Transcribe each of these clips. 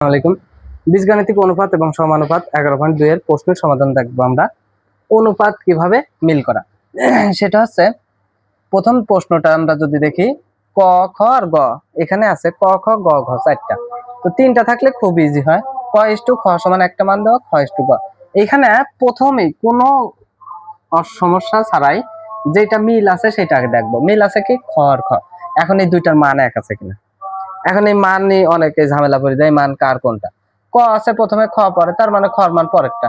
আলাইকুম। বীজগাণিতিক অনুপাত এবং সমানুপাত এগারো পয়েন্ট দুই এর প্রশ্নের সমাধান দেখব আমরা। অনুপাত কীভাবে মিল করা? সেটা হচ্ছে, প্রথম প্রশ্নটা আমরা যদি দেখি, ক, খ আর গ, এখানে আছে ক, খ, গ, ঘ চারটা। তো তিনটা থাকলে খুব ইজি হয়। ক ইস টু খ সমান একটা মান দেওয়া, খ ইস টু গ। এখানে প্রথমেই কোনো সমস্যা ছাড়াই যেটা মিল আছে সেটা আগে দেখব। মিল আছে কি? খ আর খ। এখন এই দুইটার মান এক আছে কিনা? এখন এই মান নিয়ে অনেকে ঝামেলা করে দেয় মান কার কোনটা? ক আছে প্রথমে খ পরে, তার মানে খর মান পরেরটা।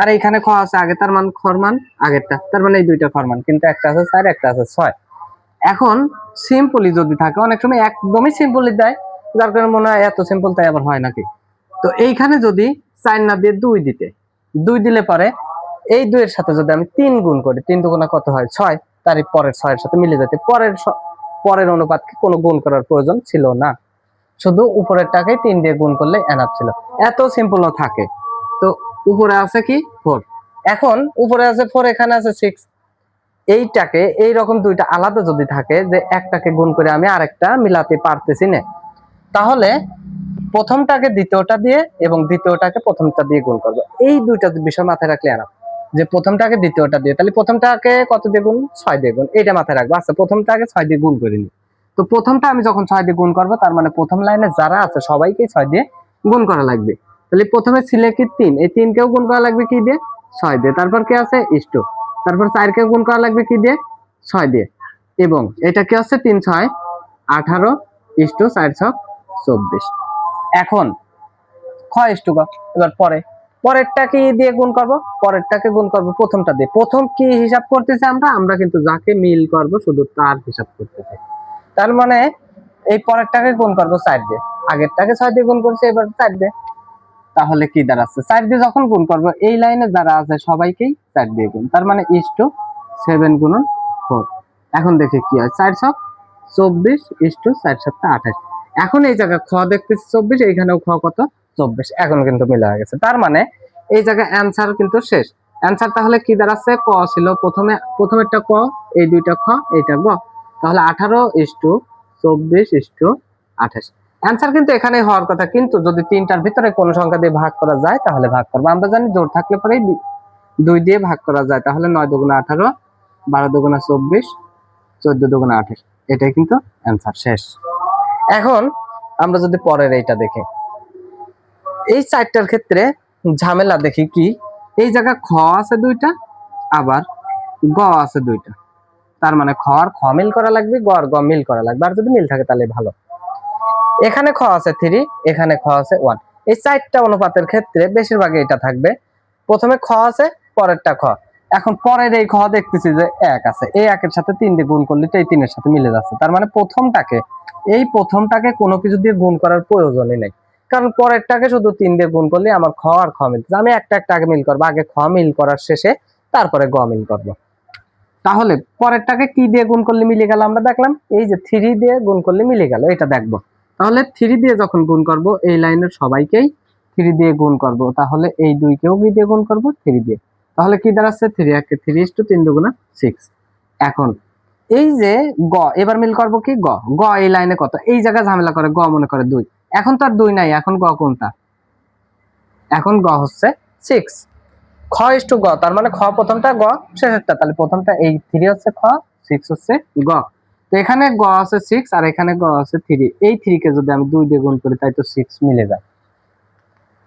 আর এইখানে খ আছে আগে, তার মান খর মান আগেরটা, তার মানে এই দুইটা খর মান, কিন্তু একটা আছে চার, একটা আছে ছয়। এখন সিম্পলি যদি থাকে, অনেক সময় একদমই সিম্পলি দেয়, যার কারণে মনে হয় এত সিম্পল তাই আবার হয় নাকি? তো এইখানে যদি চার না দিয়ে দুই দিতে, দুই দিলে পরে এই দুইয়ের সাথে যদি আমি তিন গুণ করি, তিন দুগুণা কত হয়? ছয় তার পরের ছয়ের সাথে মিলে যেতে, পরের পরের অনুপাতকে কোনো গুণ করার প্রয়োজন ছিল না। শুধু উপরের টাকে তিন দিয়ে গুণ করলে এনাফ ছিল। এত সিম্পল থাকে। তো উপরে আছে কি? ফোর এখন উপরে আছে ফোর এখানে আছে সিক্স এইটাকে এই রকম দুইটা আলাদা যদি থাকে যে একটাকে গুণ করে আমি আরেকটা মিলাতে পারতেছি না, তাহলে প্রথমটাকে দ্বিতীয়টা দিয়ে এবং দ্বিতীয়টাকে প্রথমটা দিয়ে গুণ করব। এই দুইটা বিষয় মাথায় রাখলে এনাফ যে প্রথমটাকে দ্বিতীয়টা দিয়ে, তাহলে প্রথমটাকে কত দিয়ে গুণ ছয় দিয়ে গুণ এটা মাথায় রাখব। আচ্ছা প্রথমটাকে ছয় দিয়ে গুণ করিনি তো প্রথমটা আমি যখন ছয় দিয়ে গুণ করব, তার মানে প্রথম লাইনে যারা আছে সবাইকে ছয় দিয়ে গুণ করা লাগবে। তাহলে প্রথমে ছিল কি তিন? এই তিনকেও গুণ করা লাগবে কি দিয়ে? ছয় দিয়ে। তারপর কি আছে? ইষ্ট তারপর চারকেও গুণ করা লাগবে কি দিয়ে? ছয় দিয়ে। এবং এটা কি আছে? তিন, ছয়, আঠারো ইষ্ট চার ছক চব্বিশ। এখন, খ ইষ্ট গ এবার পরে। পরেরটা কি দিয়ে গুণ করব? পরেরটাকে গুণ করব প্রথমটা দিয়ে। প্রথম কি হিসাব করতেছি আমরা? আমরা কিন্তু যাকে মিল করব শুধু তার হিসাব করতেছি তার মানে এই পরেরটাকে গুণ করব চার দিয়ে। আগেরটাকে ছয় দিয়ে গুণ করছি, এবার চার দিয়ে। তাহলে কি দাঁড়াচ্ছে? চার দিয়ে যখন গুণ করব, এই লাইনে যারা আছে সবাইকেই চার দিয়ে গুণ। তার মানে ইস টু সেভেন গুণন ফোর এখন দেখি কি হয়। চার ছক চব্বিশ ইস টু চার সপ্তাহ আঠাশ। এখন এই জায়গায় খ দেখতেছি চব্বিশ, এইখানেও খ কত? চব্বিশ। এখন কিন্তু মিলে হয়ে গেছে। তার মানে এই জায়গায় অ্যান্সার কিন্তু শেষ। অ্যান্সার তাহলে কি দাঁড়াচ্ছে? ক ছিল। প্রথমে, প্রথমেরটা ক, এই দুইটা খ, এইটা গ। তাহলে আঠারো ইস টু চব্বিশ ইস টু আঠাশ। অ্যান্সার কিন্তু এখানে হওয়ার কথা। কিন্তু যদি তিনটার ভিতরে কোনো সংখ্যা দিয়ে ভাগ করা যায়, তাহলে ভাগ করব। আমরা জানি জোর থাকলে পরেই দুই দিয়ে ভাগ করা যায়। তাহলে নয় দুগুণা আঠারো, বারো দুগুণা চব্বিশ, চোদ্দ দুগুণা আঠাশ। এটাই কিন্তু অ্যান্সার শেষ। এখন আমরা যদি পরের এইটা দেখি, এই চারটার ক্ষেত্রে ঝামেলা দেখি কি? এই জায়গা খ আছে দুইটা, আবার গ আছে দুইটা। তার মানে খ আর খ মিল করা লাগবে, গ আর গ মিল করা লাগবে। আর যদি মিল থাকে তাহলে ভালো। এখানে খ আছে থ্রি এখানে খ আছে ওয়ান এই চারটা অনুপাতের ক্ষেত্রে বেশিরভাগই এটা থাকবে। প্রথমে খ আছে, পরেরটা খ। এখন পরের এই খ দেখতেছি যে এক আছে। এই একের সাথে তিন দিয়ে গুণ করলে তো এই তিনের সাথে মিলে যাচ্ছে। তার মানে প্রথমটাকে, এই প্রথমটাকে কোনো কিছু দিয়ে গুণ করার প্রয়োজনই নেই। কারণ পরেরটাকে শুধু তিন দিয়ে গুণ করলে আমার খ আর খ মিলতেছে। আমি একটা একটা আগে মিল করব, আগে খ মিল করার শেষে তারপরে গ মিল করব। তাহলে পরেরটাকে কি দিয়ে গুণ করলে মিলে গেল আমরা দেখলাম? এই যে থ্রি দিয়ে গুণ করলে মিলে গেল, এটা দেখব। তাহলে থ্রি দিয়ে যখন গুণ করব, এই লাইনের সবাইকেই থ্রি দিয়ে গুণ করব। তাহলে এই দুইকেও কি দিয়ে গুণ করব? থ্রি দিয়ে। তাহলে কি দাঁড়াচ্ছে? থ্রি একে থ্রি ইস টু তিন দুগুণা সিক্স এখন, এই যে গ, এবার মিল করব কি? গ। গ এই লাইনে কত? এই জায়গায় ঝামেলা করে, গ মনে করে দুই। এখন তো আর দুই নাই, এখন গ কোনটা? এখন গ হচ্ছে সিক্স খ ইস টু গ, তার মানে খ প্রথমটা, গ শেষেরটা। তাহলে প্রথমটা এই থ্রি হচ্ছে খ সিক্স হচ্ছে গ। তো এখানে গ আছে সিক্স আর এখানে গ আছে থ্রি এই থ্রি কে যদি আমি দুই দিয়ে গুণ করি, তাই তো সিক্স মিলে যায়।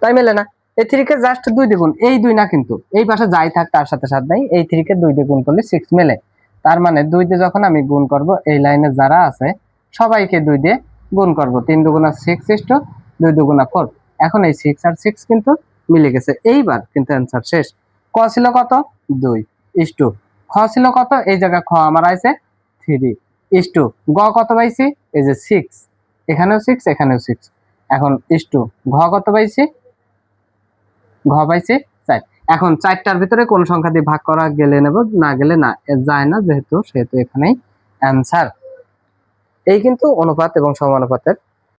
তাই মেলে না? এই থ্রি কে জাস্ট দুই দিয়ে গুণ, এই দুই না কিন্তু। এই পাশে যাই থাক, তার সাথে সাথে নাই, এই থ্রিকে দুই দিয়ে গুণ করলে সিক্স মেলে। তার মানে দুই দিয়ে যখন আমি গুণ করব, এই লাইনে যারা আছে, সবাইকে দুই দিয়ে গুণ করব। তিন দুগুণা সিক্স ইস টু দুই দুগুণা ফোর এখন এই সিক্স আর সিক্স কিন্তু মিলে গেছে। এইবার কিন্তু অ্যান্সার শেষ। ক ছিল কত? দুই। ইস টু খ ছিল কত? এই জায়গায় খ আমার আছে থ্রি ইস টু গ কত পাইছি? এই যে সিক্স এখানেও সিক্স এখানেও সিক্স এখন ইস টু ঘ কত পাইছি? ঘ চার। এখন চারটার ভিতরে কোন সংখ্যা দিয়ে ভাগ করা গেলে নেব, না গেলে না যায় না যেহেতু, সেহেতু এখানেই অ্যান্সার এই কিন্তু অনুপাত এবং সমানুপাতের